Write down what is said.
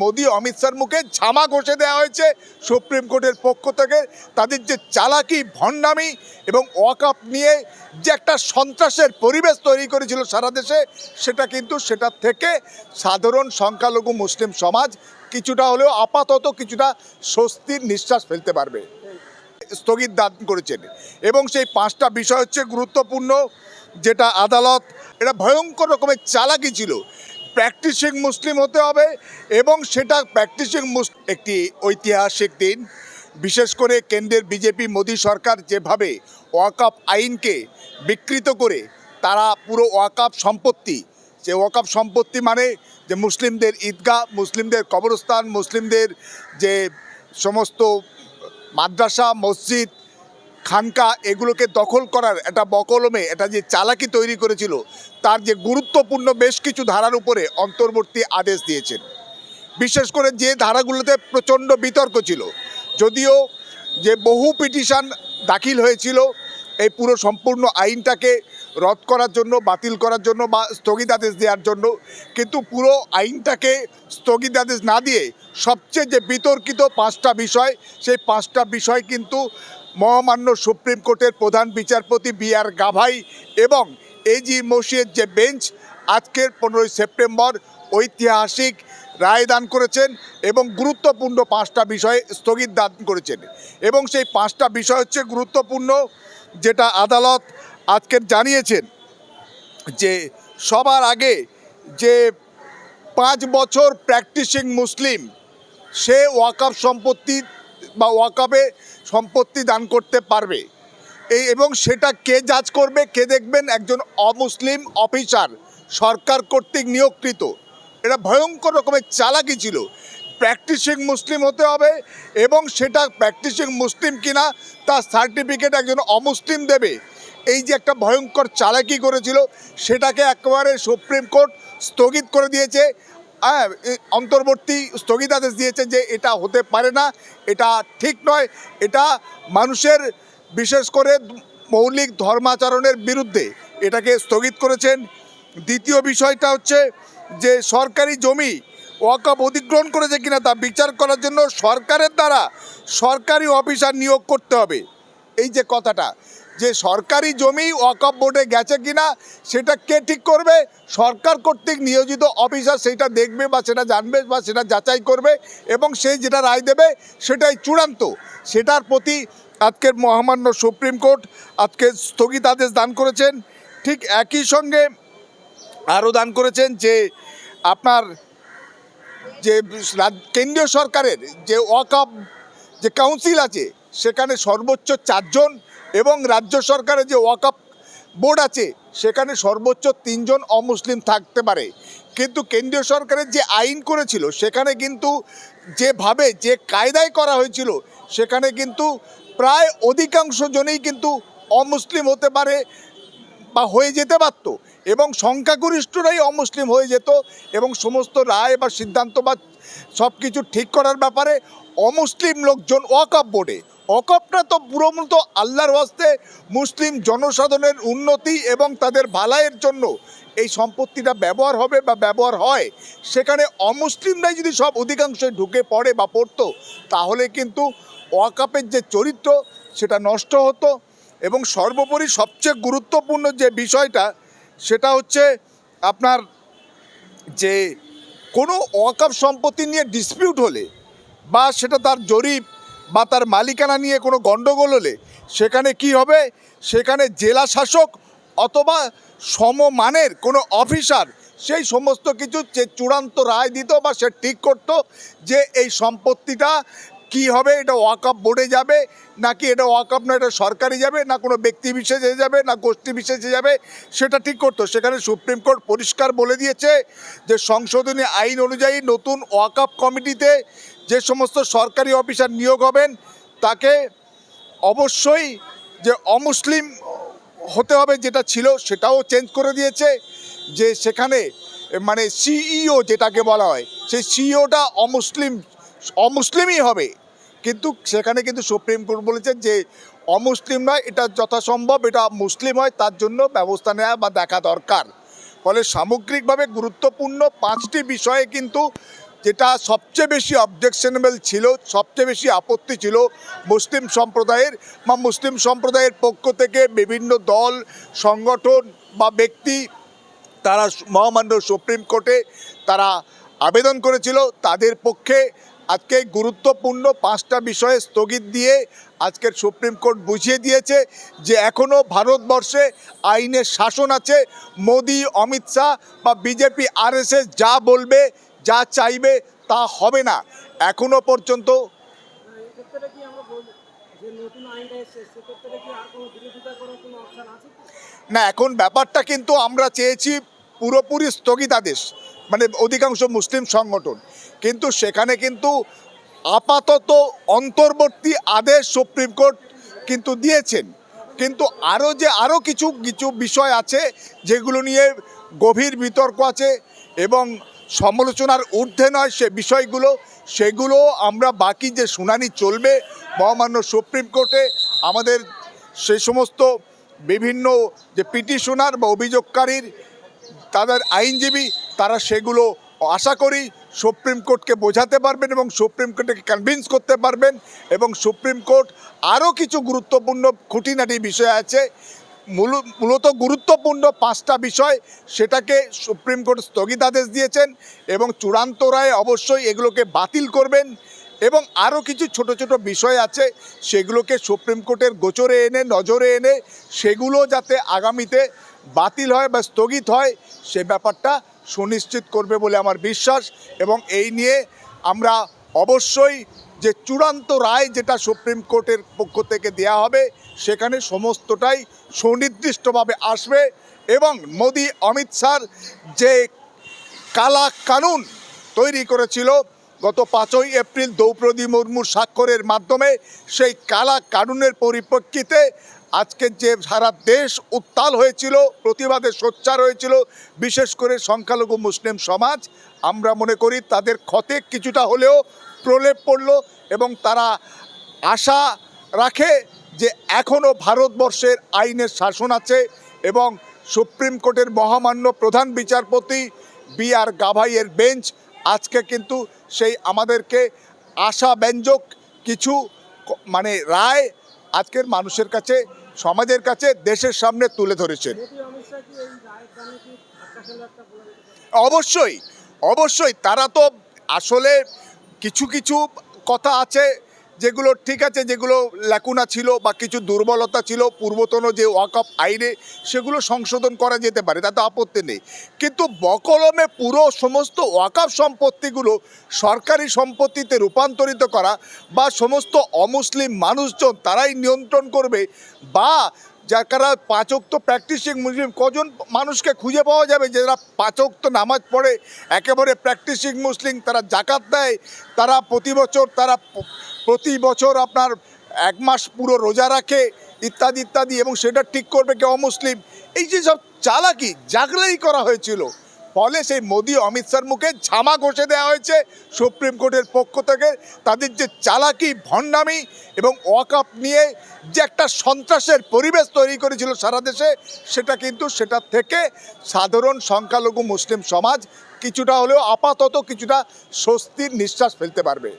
মোদি অমিত শাহর মুখে ঝামা ঘষে দেওয়া হয়েছে সুপ্রিম কোর্টের পক্ষ থেকে। তাদের যে চালাকি, ভণ্ডামি এবং ওয়াকআপ নিয়ে যে একটা সন্ত্রাসের পরিবেশ তৈরি করেছিল সারা দেশে, সেটা কিন্তু সেটা থেকে সাধারণ সংখ্যালঘু মুসলিম সমাজ কিছুটা হলেও আপাতত কিছুটা স্বস্তির নিঃশ্বাস ফেলতে পারবে। স্থগিত দান করেছেন। এবং সেই পাঁচটা বিষয় হচ্ছে গুরুত্বপূর্ণ, যেটা আদালত, এটা ভয়ঙ্কর রকমের চালাকি ছিল। প্র্যাকটিসিং মুসলিম হতে হবে এবং সেটা প্র্যাকটিসিং একটি ঐতিহাসিক দিন। বিশেষ করে কেন্দ্রের বিজেপি, মোদী সরকার যেভাবে ওয়াকাপ আইনকে বিকৃত করে, তারা পুরো ওয়াকাপ সম্পত্তি, যে ওয়াকাপ সম্পত্তি মানে যে মুসলিমদের ঈদগাহ, মুসলিমদের কবরস্থান, মুসলিমদের যে সমস্ত মাদ্রাসা, মসজিদ খানকা এগুলোকে দখল করার একটা বকলমে এটা যে চালাকি তৈরি করেছিল, তার যে গুরুত্বপূর্ণ বেশ কিছু ধারার উপরে অন্তর্বর্তী আদেশ দিয়েছেন। বিশেষ করে যে ধারাগুলোতে প্রচণ্ড বিতর্ক ছিল, যদিও যে বহু পিটিশন দাখিল হয়েছিল, এই পুরো সম্পূর্ণ আইনটাকে রদ করার জন্য, বাতিল করার জন্য বা স্থগিতাদেশ দেওয়ার জন্য, কিন্তু পুরো আইনটাকে স্থগিতাদেশ না দিয়ে সবচেয়ে যে বিতর্কিত পাঁচটা বিষয়, সেই পাঁচটা বিষয় কিন্তু মহামান্য সুপ্রিম কোর্টের প্রধান বিচারপতি বি আর গাভাই এবং এজি মসিয়ের যে বেঞ্চ আজকের পনেরোই সেপ্টেম্বর ঐতিহাসিক রায় দান করেছেন এবং গুরুত্বপূর্ণ পাঁচটা বিষয়ে স্থগিত দান করেছেন। এবং সেই পাঁচটা বিষয় হচ্ছে গুরুত্বপূর্ণ, যেটা আদালত আজকের জানিয়েছেন যে সবার আগে যে পাঁচ বছর প্র্যাকটিসিং মুসলিম, সে ওয়াকাফ সম্পত্তি বা ওয়াকাফে সম্পত্তি দান করতে পারবে। এই এবং সেটা কে জাজ করবে, কে দেখবেন একজন অমুসলিম অফিসার, সরকার কর্তৃক নিয়োগকৃত। এটা ভয়ঙ্কর রকমের চালাকি ছিল। প্র্যাকটিসিং মুসলিম হতে হবে এবং সেটা প্র্যাকটিসিং মুসলিম কিনা তার সার্টিফিকেট একজন অমুসলিম দেবে। এই যে একটা ভয়ঙ্কর চালাকি করেছিল, সেটাকে একেবারে সুপ্রিম কোর্ট স্থগিত করে দিয়েছে। অন্তর্বর্তী স্থগিতাদেশ দিয়েছে যে এটা হতে পারে না, এটা ঠিক নয়। এটা মানুষের, বিশেষ করে মৌলিক ধর্মাচরণের বিরুদ্ধে এটাকে স্থগিত করেছেন। দ্বিতীয় বিষয়টা হচ্ছে যে সরকারি জমি ওয়াকআপ অধিগ্রহণ করেছে কিনা তা বিচার করার জন্য সরকারের দ্বারা সরকারি অফিসার নিয়োগ করতে হবে। এই যে কথাটা যে সরকারি জমি ওয়াকআপ বোর্ডে গেছে কিনা, সেটা কে ঠিক করবে? সরকার কর্তৃক নিয়োজিত অফিসার সেটা দেখবে বা সেটা জানবে বা সেটা যাচাই করবে এবং সেই যেটা রায় দেবে সেটাই চূড়ান্ত। সেটার প্রতি আজকের মহামান্য সুপ্রিম কোর্ট আজকে স্থগিতাদেশ দান করেছেন। ঠিক একই সঙ্গে আরও দান করেছেন যে আপনার যে কেন্দ্রীয় সরকারের যে ওয়াকআপ যে কাউন্সিল আছে সেখানে সর্বোচ্চ চারজন এবং রাজ্য সরকারের যে ওয়াকআপ বোর্ড আছে, সেখানে সর্বোচ্চ তিনজন অমুসলিম থাকতে পারে। কিন্তু কেন্দ্রীয় সরকারের যে আইন করেছিল, সেখানে কিন্তু যেভাবে যে কায়দায় করা হয়েছিল, সেখানে কিন্তু প্রায় অধিকাংশ জনেই কিন্তু অমুসলিম হতে পারে বা হয়ে যেতে পারত এবং সংখ্যাগরিষ্ঠরাই অমুসলিম হয়ে যেত এবং সমস্ত রায় বা সিদ্ধান্ত বা সব কিছু ঠিক করার ব্যাপারে অমুসলিম লোকজন ওয়াকআপ বোর্ডে ওয়াকআপটা তো পুরো মূলত আল্লাহর হস্তে মুসলিম জনসাধারণের উন্নতি এবং তাদের ভালাইয়ের জন্য এই সম্পত্তিটা ব্যবহার হবে বা ব্যবহার হয়, সেখানে অমুসলিমরাই যদি সব অধিকাংশ ঢুকে পড়ে বা পড়তো, তাহলে কিন্তু ওয়াকআপের যে চরিত্র সেটা নষ্ট হতো এবং সর্বোপরি সবচেয়ে গুরুত্বপূর্ণ যে বিষয়টা সেটা হচ্ছে আপনার যে কোনো ওয়াকআপ সম্পত্তি নিয়ে ডিসপিউট হলে বা সেটা তার জরিপ বা তার মালিকানা নিয়ে কোনো গণ্ডগোল হলে সেখানে কি হবে? সেখানে জেলা শাসক অথবা সমমানের কোনো অফিসার সেই সমস্ত কিছু যে চূড়ান্ত রায় দিত বা সে ঠিক করতো যে এই সম্পত্তিটা কি হবে? এটা ওয়াকআপ বোর্ডে যাবে নাকি এটা ওয়াকআপ না, এটা সরকারি যাবে না কোনো ব্যক্তি বিশেষে যাবে না গোষ্ঠী বিশেষে যাবে? সেটা ঠিক করতো। সেখানে সুপ্রিম কোর্ট পরিষ্কার বলে দিয়েছে যে সংশোধনী আইন অনুযায়ী নতুন ওয়াকআপ কমিটিতে যে সমস্ত সরকারি অফিসার নিয়োগ হবেন, তাকে অবশ্যই যে অমুসলিম হতে হবে যেটা ছিল সেটাও চেঞ্জ করে দিয়েছে, যে সেখানে মানে সিইও যেটাকে বলা হয়, সেই সিইওটা অমুসলিম, অমুসলিমই হবে। কিন্তু সেখানে কিন্তু সুপ্রিম কোর্ট বলেছে যে অমুসলিম নয়, এটা যথাসম্ভব, এটা মুসলিম হয়, তার জন্য ব্যবস্থা নেওয়া বা দেখা দরকার। ফলে সামগ্রিকভাবে গুরুত্বপূর্ণ পাঁচটি বিষয়ে কিন্তু যেটা সবচেয়ে বেশি অবজেকশনেবল ছিল, সবচেয়ে বেশি আপত্তি ছিল মুসলিম সম্প্রদায়ের বা মুসলিম সম্প্রদায়ের পক্ষ থেকে বিভিন্ন দল, সংগঠন বা ব্যক্তি, তারা মহামান্য সুপ্রিম কোর্টে তারা আবেদন করেছিল। তাদের পক্ষে আজকে গুরুত্বপূর্ণ পাঁচটা বিষয়ে স্থগিত দিয়ে আজকের সুপ্রিম কোর্ট বুঝিয়ে দিয়েছে যে এখনও ভারতবর্ষে আইনের শাসন আছে। মোদি, অমিত শাহ বা বিজেপি, আরএসএস যা বলবে যা চাইবে তা হবে না এখনও পর্যন্ত? না, এখন ব্যাপারটা কিন্তু আমরা চেয়েছি পুরোপুরি স্থগিতাদেশ মানে অধিকাংশ মুসলিম সংগঠন কিন্তু সেখানে কিন্তু আপাতত অন্তর্বর্তী আদেশ সুপ্রিম কোর্ট কিন্তু দিয়েছেন কিন্তু আরও যে আরও কিছু কিছু বিষয় আছে যেগুলো নিয়ে গভীর বিতর্ক আছে এবং সমালোচনার ঊর্ধ্বে নয় সে বিষয়গুলো। সেগুলো আমরা বাকি যে শুনানি চলবে, মহামান্য সুপ্রিম কোর্টে আমাদের সে সমস্ত বিভিন্ন যে পিটিশনার বা অভিযোগকারীর, তাদের আইনজীবী, তারা সেগুলো আশা করি সুপ্রিম কোর্টকে বোঝাতে পারবেন এবং সুপ্রিম কোর্টকে কনভিন্স করতে পারবেন এবং সুপ্রিম কোর্ট আরও কিছু গুরুত্বপূর্ণ খুঁটিনাটি বিষয় আছে। মূলত গুরুত্বপূর্ণ পাঁচটা বিষয় সেটাকে সুপ্রিম কোর্ট স্থগিতাদেশ দিয়েছেন এবং চূড়ান্ত রায় অবশ্যই এগুলোকে বাতিল করবেন এবং আরও কিছু ছোট ছোট বিষয় আছে সেগুলোকে সুপ্রিম কোর্টের গোচরে এনে, নজরে এনে সেগুলো যাতে আগামীতে বাতিল হয় বা স্থগিত হয় সে ব্যাপারটা সুনিশ্চিত করবে বলে আমার বিশ্বাস এবং এই নিয়ে আমরা অবশ্যই যে চূড়ান্ত রায় যেটা সুপ্রিম কোর্টের পক্ষ থেকে দেয়া হবে, সেখানে সমস্তটাই সুনির্দিষ্টভাবে আসবে এবং মোদি অমিত শাহর যে কালা কানুন তৈরি করেছিল গত পাঁচই এপ্রিল দ্রৌপদী মুর্মুর স্বাক্ষরের মাধ্যমে, সেই কালা কানুনের পরিপ্রেক্ষিতে আজকে যে সারা দেশ উত্তাল হয়েছিল, প্রতিবাদে সোচ্চার হয়েছিল, বিশেষ করে সংখ্যালঘু মুসলিম সমাজ, আমরা মনে করি তাদের ক্ষতে কিছুটা হলেও প্রলেপ পড়ল এবং তারা আশা রাখে যে এখনও ভারতবর্ষের আইনের শাসন আছে এবং সুপ্রিম কোর্টের মহামান্য প্রধান বিচারপতি বি আর গাভাইয়ের বেঞ্চ আজকে কিন্তু সেই আমাদেরকে আশাব্যঞ্জক কিছু মানে রায় আজকের মানুষের কাছে, সমাজের কাছে, দেশের সামনে তুলে ধরেছেন? অবশ্যই অবশ্যই, তারা তো আসলে কিছু কিছু কথা আছে যেগুলো ঠিক আছে, যেগুলো ল্যাকুনা ছিল বা কিছু দুর্বলতা ছিল, পূর্বতন যে ওয়াকআপ আইনে সেগুলো সংশোধন করা যেতে পারে, তাতে আপত্তি নেই। কিন্তু বকলমে পুরো সমস্ত ওয়াকআপ সম্পত্তিগুলো সরকারি সম্পত্তিতে রূপান্তরিত করা বা সমস্ত অমুসলিম মানুষজন তারাই নিয়ন্ত্রণ করবে বা যারা তো প্র্যাকটিসিং মুসলিম, কজন মানুষকে খুঁজে পাওয়া যাবে যারা পাঁচক্ত নামাজ পড়ে, একেবারে প্র্যাকটিসিং মুসলিম, তারা জাকাত দেয়, তারা প্রতি বছর, তারা প্রতি বছর আপনার এক মাস পুরো রোজা রাখে, ইত্যাদি ইত্যাদি, এবং সেটা ঠিক করবে কে অমুসলিম। এই যে সব চালাকি, জাগলাই করা হয়েছিল। ফলে সেই মোদি অমিত শাহর মুখে ঝামা ঘষে দেওয়া হয়েছে সুপ্রিম কোর্টের পক্ষ থেকে। তাদের যে চালাকি, ভণ্ডামি এবং ওয়াকআপ নিয়ে যে একটা সন্ত্রাসের পরিবেশ তৈরি করেছিল সারা দেশে, সেটা কিন্তু সেটা থেকে সাধারণ সংখ্যালঘু মুসলিম সমাজ কিছুটা হলেও আপাতত কিছুটা স্বস্তির নিঃশ্বাস ফেলতে পারবে।